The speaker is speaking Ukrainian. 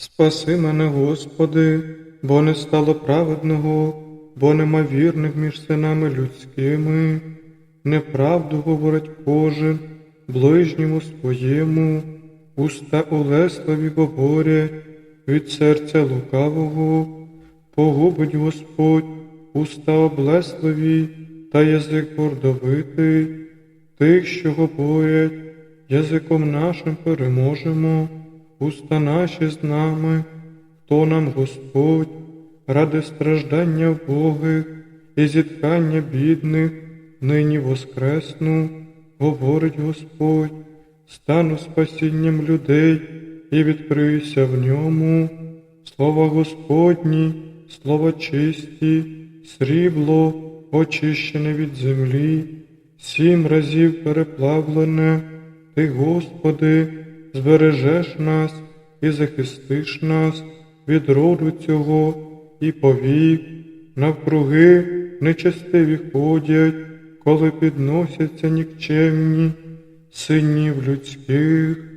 Спаси мене, Господи, бо не стало праведного, бо нема вірних між синами людськими. Неправду говорить кожен, ближньому своєму, уста улесливі говорять, від серця лукавого, погубить Господь, уста облесливі та язик гордовитий, тих, що говорять, язиком нашим переможемо, уста наші з нами, хто нам Господь, ради страждання вбогих і зіткання бідних, нині воскресну, говорить Господь, стану спасінням людей і відкриюся в ньому. Слова Господні, слова чисті, срібло, очищене від землі, сім разів переплавлене, ти, Господи, збережеш нас і захистиш нас від роду цього і повік, навкруги нечестиві ходять, коли підносяться нікчемні, синів людських.